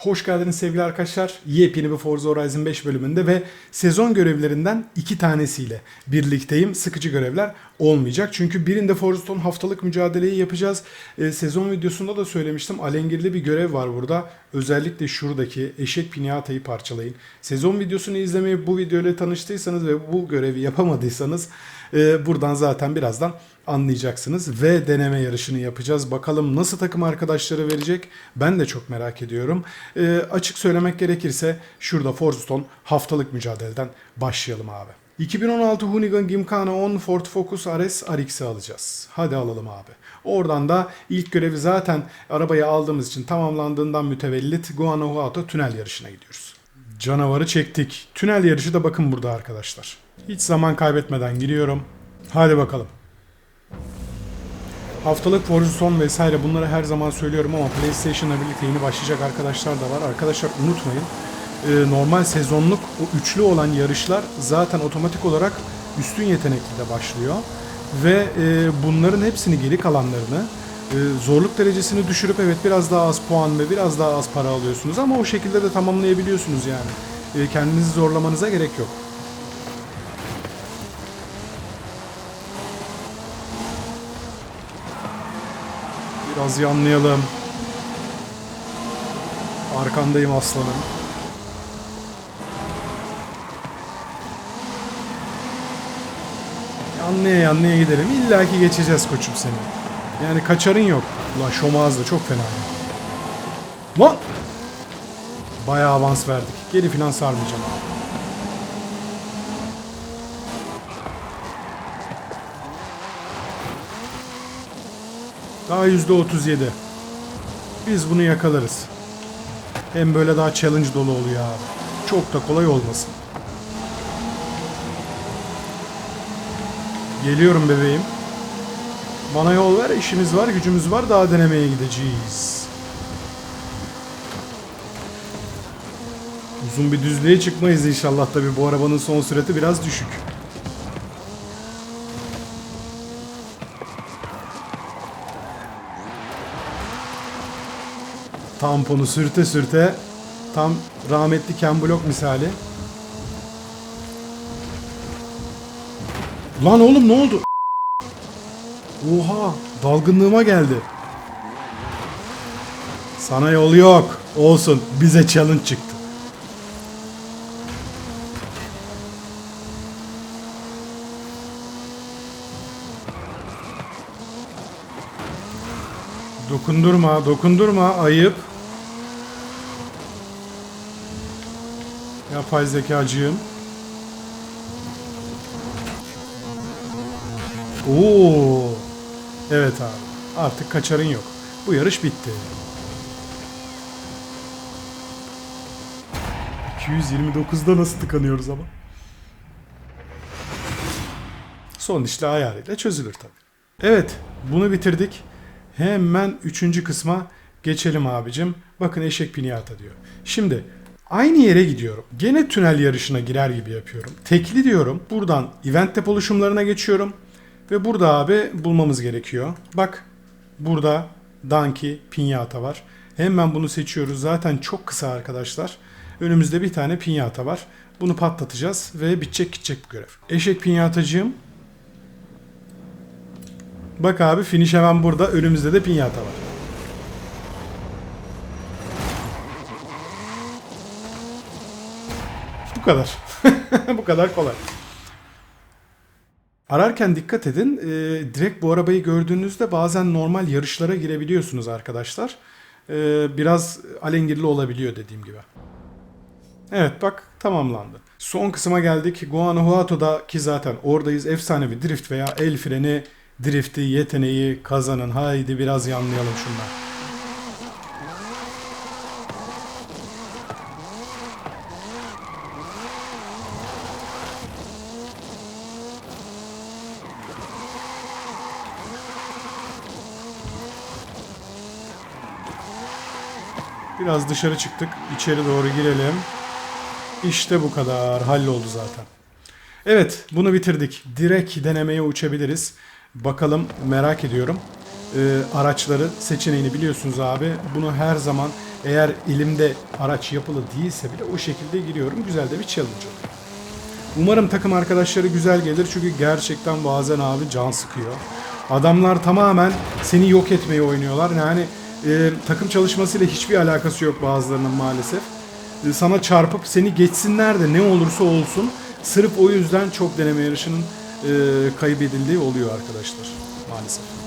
Hoş geldiniz sevgili arkadaşlar. Yepyeni bir Forza Horizon 5 bölümünde ve sezon görevlerinden iki tanesiyle birlikteyim. Sıkıcı görevler olmayacak. Çünkü birinde Forzaton haftalık mücadeleyi yapacağız. Ee, sezon videosunda da söylemiştim. Alengirli bir görev var burada. Özellikle şuradaki eşek pinyatayı parçalayın. Sezon videosunu izlemeyi bu videoyla tanıştıysanız ve bu görevi yapamadıysanız e, buradan zaten birazdan anlayacaksınız ve deneme yarışını yapacağız. Bakalım nasıl takım arkadaşları verecek ben de çok merak ediyorum. E, açık söylemek gerekirse şurada Forzaton haftalık mücadeleden başlayalım abi. 2016 Hoonigan Gymkhana 10 Ford Focus RS RX'i alacağız. Hadi alalım abi. Oradan da ilk görevi zaten arabayı aldığımız için tamamlandığından mütevellit Guanajuato tünel yarışına gidiyoruz. Canavarı çektik. Tünel yarışı da bakın burada arkadaşlar. Hiç zaman kaybetmeden giriyorum. Hadi bakalım. Haftalık son vesaire bunları her zaman söylüyorum ama PlayStation'la birlikte yeni başlayacak arkadaşlar da var. Arkadaşlar unutmayın. e, normal sezonluk o üçlü olan yarışlar zaten otomatik olarak üstün yetenekli de başlıyor. Ve e, bunların hepsini geri kalanlarını e, zorluk derecesini düşürüp evet biraz daha az puan ve biraz daha az para alıyorsunuz ama o şekilde de tamamlayabiliyorsunuz yani. Kendinizi zorlamanıza gerek yok. Biraz yanlayalım. Arkandayım aslanım. Yanlaya yanlaya gidelim. İlla ki geçeceğiz koçum seni. Yani kaçarın yok. Ulan şomaz da çok fena. Lan! Bayağı avans verdik. Geri filan sarmayacağım. Daha yüzde otuz yedi. Biz bunu yakalarız. Hem böyle daha challenge dolu oluyor abi. Çok da kolay olmasın. Geliyorum bebeğim. Bana yol ver, işimiz var, gücümüz var, daha denemeye gideceğiz. Uzun bir düzlüğe çıkmayız inşallah tabi bu arabanın son sürati biraz düşük. Tamponu sürte sürte tam rahmetli Ken Block misali. Lan oğlum ne oldu? Oha dalgınlığıma geldi. Sana yol yok. Olsun bize challenge çıktı. Dokundurma, dokundurma. Ayıp. Yapay zekacığım. Oo. Evet abi. Artık kaçarın yok. Bu yarış bitti. 229'da nasıl tıkanıyoruz ama? Son işle ayarıyla çözülür tabii. Evet, bunu bitirdik. Hemen üçüncü kısma geçelim abicim. Bakın eşek piniyata diyor. Şimdi aynı yere gidiyorum. Gene tünel yarışına girer gibi yapıyorum. Tekli diyorum. Buradan event dep oluşumlarına geçiyorum. Ve burada abi bulmamız gerekiyor. Bak burada Donkey pinyata var. Hemen bunu seçiyoruz. Zaten çok kısa arkadaşlar. Önümüzde bir tane pinyata var. Bunu patlatacağız ve bitecek gidecek bu görev. Eşek pinyatacığım Bak abi finish hemen burada. Önümüzde de pinyata var. Bu kadar. bu kadar kolay. Ararken dikkat edin. Ee, direkt bu arabayı gördüğünüzde bazen normal yarışlara girebiliyorsunuz arkadaşlar. Ee, biraz alengirli olabiliyor dediğim gibi. Evet bak tamamlandı. Son kısma geldik. Guanajuato'da ki zaten oradayız. Efsanevi drift veya el freni drifti yeteneği kazanın. Haydi biraz yanlayalım şunlar. Biraz dışarı çıktık. İçeri doğru girelim. İşte bu kadar. Halloldu zaten. Evet bunu bitirdik. Direkt denemeye uçabiliriz. Bakalım merak ediyorum. Ee, araçları seçeneğini biliyorsunuz abi. Bunu her zaman Eğer elimde araç yapılı değilse bile o şekilde giriyorum. Güzel de bir challenge oluyor. Umarım takım arkadaşları güzel gelir çünkü gerçekten bazen abi can sıkıyor. Adamlar tamamen seni yok etmeyi oynuyorlar. Yani e, takım çalışmasıyla hiçbir alakası yok bazılarının maalesef. E, sana çarpıp seni geçsinler de ne olursa olsun sırf o yüzden çok deneme yarışının e, kaybedildiği oluyor arkadaşlar maalesef.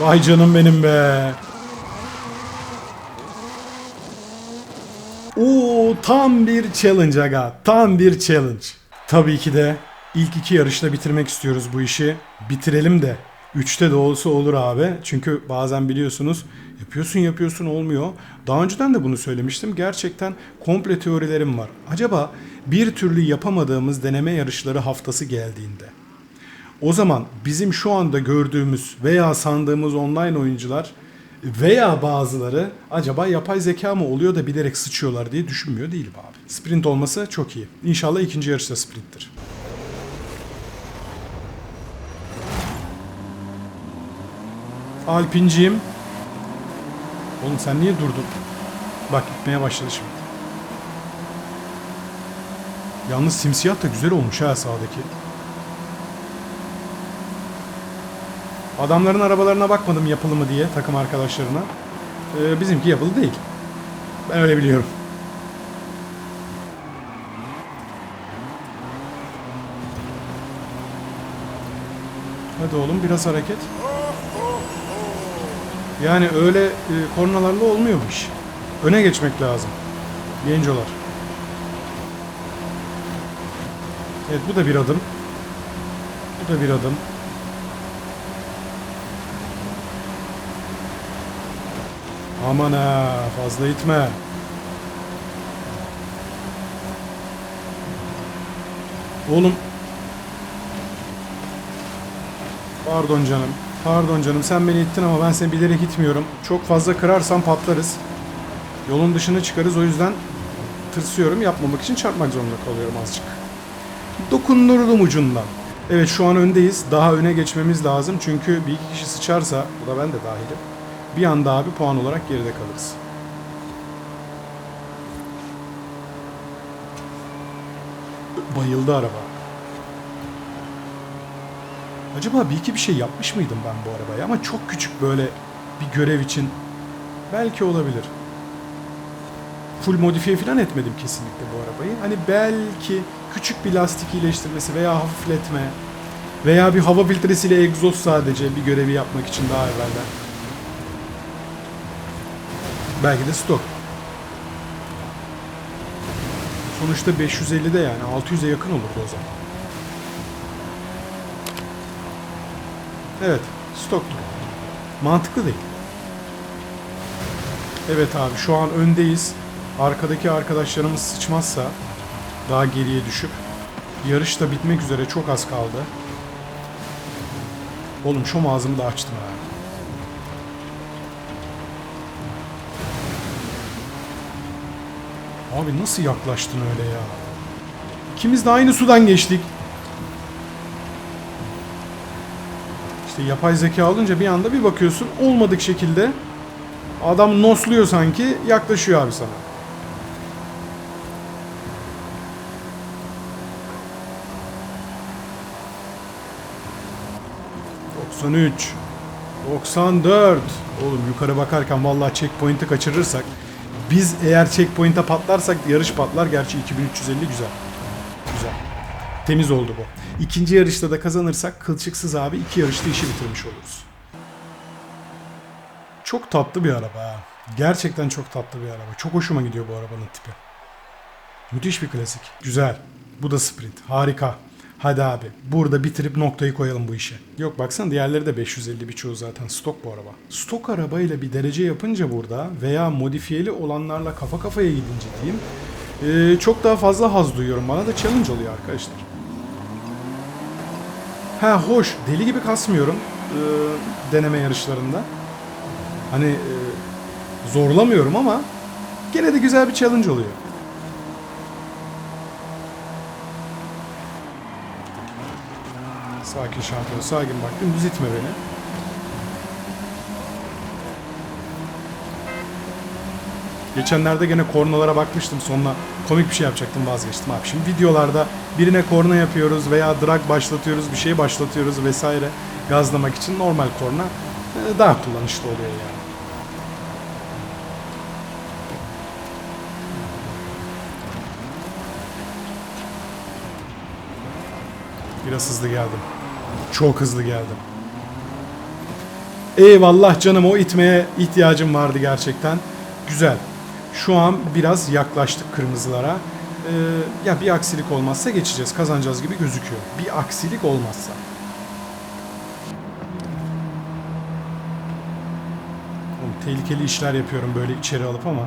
Vay canım benim be. Oo tam bir challenge aga. Tam bir challenge. Tabii ki de ilk iki yarışta bitirmek istiyoruz bu işi. Bitirelim de. Üçte de olsa olur abi. Çünkü bazen biliyorsunuz yapıyorsun yapıyorsun olmuyor. Daha önceden de bunu söylemiştim. Gerçekten komple teorilerim var. Acaba bir türlü yapamadığımız deneme yarışları haftası geldiğinde o zaman bizim şu anda gördüğümüz veya sandığımız online oyuncular veya bazıları acaba yapay zeka mı oluyor da bilerek sıçıyorlar diye düşünmüyor değilim abi. Sprint olması çok iyi. İnşallah ikinci yarışta sprinttir. Alpinciyim. Oğlum sen niye durdun? Bak gitmeye başladı şimdi. Yalnız simsiyah da güzel olmuş ha sağdaki. Adamların arabalarına bakmadım yapılı mı diye takım arkadaşlarına. Ee, bizimki yapılı değil. Ben öyle biliyorum. Hadi oğlum biraz hareket. Yani öyle e, kornalarla olmuyor bu iş. Öne geçmek lazım. Gencolar. Evet bu da bir adım. Bu da bir adım. Aman ha fazla itme. Oğlum. Pardon canım. Pardon canım sen beni ittin ama ben seni bilerek itmiyorum. Çok fazla kırarsan patlarız. Yolun dışına çıkarız o yüzden tırsıyorum. Yapmamak için çarpmak zorunda kalıyorum azıcık. Dokundurdum ucundan. Evet şu an öndeyiz. Daha öne geçmemiz lazım. Çünkü bir iki kişi sıçarsa, bu da ben de dahilim. Bir anda abi puan olarak geride kalırız. Bayıldı araba. Acaba bir iki bir şey yapmış mıydım ben bu arabaya? Ama çok küçük böyle bir görev için. Belki olabilir. Full modifiye falan etmedim kesinlikle bu arabayı. Hani belki küçük bir lastik iyileştirmesi veya hafifletme veya bir hava filtresiyle egzoz sadece bir görevi yapmak için daha evvelden. Belki de stok. Sonuçta 550'de yani 600'e yakın olurdu o zaman. Evet, stoktu. Mantıklı değil. Evet abi şu an öndeyiz. Arkadaki arkadaşlarımız sıçmazsa daha geriye düşüp yarış da bitmek üzere çok az kaldı. Oğlum şu ağzımı da açtım ha. Abi nasıl yaklaştın öyle ya? İkimiz de aynı sudan geçtik. İşte yapay zeka alınca bir anda bir bakıyorsun olmadık şekilde adam nosluyor sanki yaklaşıyor abi sana. ...93... ...94... ...oğlum yukarı bakarken vallahi checkpoint'i kaçırırsak... ...biz eğer checkpoint'e patlarsak yarış patlar... ...gerçi 2350 güzel... ...güzel... ...temiz oldu bu. İkinci yarışta da kazanırsak... ...kılçıksız abi iki yarışta işi bitirmiş oluruz. Çok tatlı bir araba ha. Gerçekten çok tatlı bir araba. Çok hoşuma gidiyor bu arabanın tipi. Müthiş bir klasik. Güzel. Bu da sprint. Harika. Hadi abi. Burada bitirip noktayı koyalım bu işe. Yok baksana diğerleri de 550 birçoğu zaten stok bu araba. Stok arabayla bir derece yapınca burada veya modifiyeli olanlarla kafa kafaya gidince diyeyim ee, çok daha fazla haz duyuyorum. Bana da challenge oluyor arkadaşlar. Ha hoş. Deli gibi kasmıyorum ee, deneme yarışlarında. Hani e, Zorlamıyorum ama gene de güzel bir challenge oluyor. Sakin şampiyon, sakin bak. Dümdüz itme beni. Geçenlerde gene kornalara bakmıştım sonra komik bir şey yapacaktım vazgeçtim abi. Şimdi videolarda birine korna yapıyoruz veya drag başlatıyoruz bir şey başlatıyoruz vesaire gazlamak için normal korna e, daha kullanışlı oluyor yani. Biraz hızlı geldim. Çok hızlı geldim. Eyvallah canım o itmeye ihtiyacım vardı gerçekten. Güzel. Şu an biraz yaklaştık kırmızılara. Ee, ya bir aksilik olmazsa geçeceğiz. Kazanacağız gibi gözüküyor. Bir aksilik olmazsa. Oğlum, tehlikeli işler yapıyorum böyle içeri alıp ama.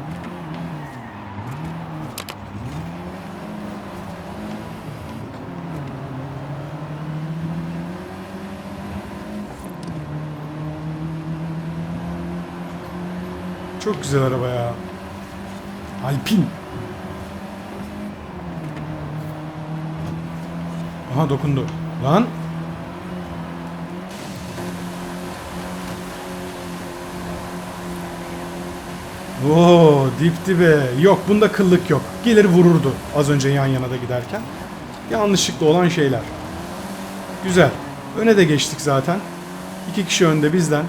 Çok güzel araba ya. Alpin. Aha dokundu. Lan. Oo dip dibe. Yok bunda kıllık yok. Gelir vururdu az önce yan yana da giderken. Yanlışlıkla olan şeyler. Güzel. Öne de geçtik zaten. İki kişi önde bizden.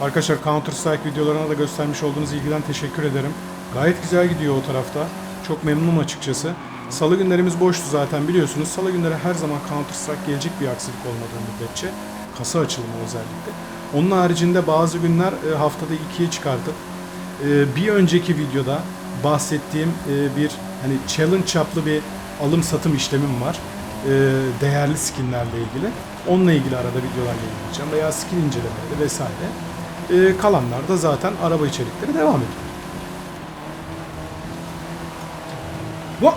Arkadaşlar Counter Strike videolarına da göstermiş olduğunuz ilgiden teşekkür ederim. Gayet güzel gidiyor o tarafta. Çok memnunum açıkçası. Salı günlerimiz boştu zaten biliyorsunuz. Salı günleri her zaman Counter Strike gelecek bir aksilik olmadığı müddetçe. Kasa açılımı özellikle. Onun haricinde bazı günler e, haftada ikiye çıkartıp e, bir önceki videoda bahsettiğim e, bir hani challenge çaplı bir alım satım işlemim var. Değerli skinlerle ilgili. Onunla ilgili arada videolar yayınlayacağım veya skin incelemeleri vesaire. E, kalanlar da zaten araba içerikleri devam ediyor. Vah!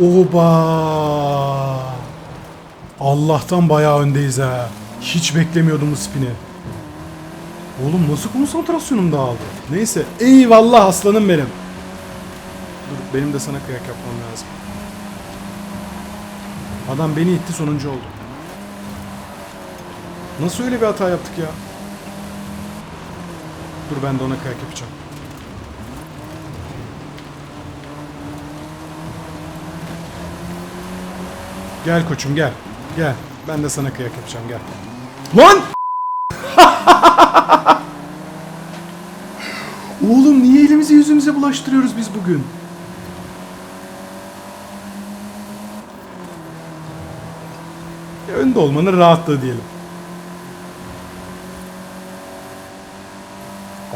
Oba! Allah'tan bayağı öndeyiz ha. Hiç beklemiyordum bu spini. Oğlum nasıl konsantrasyonum dağıldı. Neyse. Eyvallah aslanım benim. Dur benim de sana kıyak yapmam lazım. Adam beni itti sonuncu oldu. Nasıl öyle bir hata yaptık ya? Dur ben de ona kıyak yapacağım. Gel koçum gel. Gel. Ben de sana kıyak yapacağım gel. Lan! Oğlum niye elimizi yüzümüze bulaştırıyoruz biz bugün? Önde olmanın rahatlığı diyelim.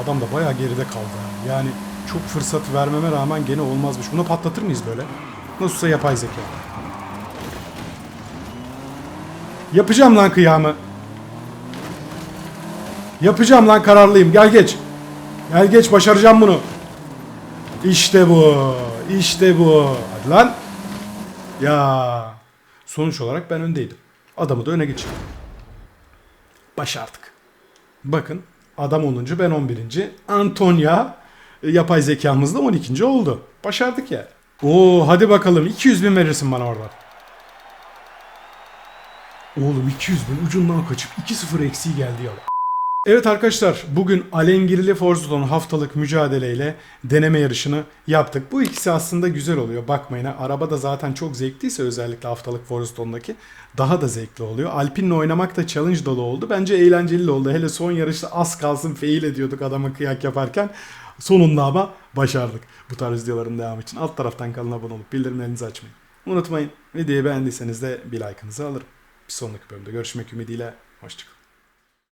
Adam da bayağı geride kaldı. Yani çok fırsat vermeme rağmen gene olmazmış. Bunu patlatır mıyız böyle? Nasılsa yapay zeka. Yapacağım lan kıyamı. Yapacağım lan kararlıyım. Gel geç. Gel geç başaracağım bunu. İşte bu. İşte bu. Hadi lan. Ya. Sonuç olarak ben öndeydim. Adamı da öne geçirdim. Başardık. Bakın adam 10. ben 11. Antonia e, yapay zekamızda 12. oldu. Başardık ya. Oo hadi bakalım 200 bin verirsin bana orada. Oğlum 200 bin ucundan kaçıp 2-0 eksiği geldi ya. Evet arkadaşlar bugün alengirli Forzaton haftalık mücadeleyle deneme yarışını yaptık. Bu ikisi aslında güzel oluyor bakmayın. Araba da zaten çok zevkliyse özellikle haftalık Forzaton'daki daha da zevkli oluyor. Alpine'le oynamak da challenge dolu oldu. Bence eğlenceli de oldu. Hele son yarışta az kalsın fail ediyorduk adama kıyak yaparken. Sonunda ama başardık. Bu tarz videoların devamı için alt taraftan kanala abone olup bildirimlerinizi açmayı unutmayın. Videoyu beğendiyseniz de bir like'ınızı alırım. Bir sonraki bölümde görüşmek ümidiyle. Hoşçakalın.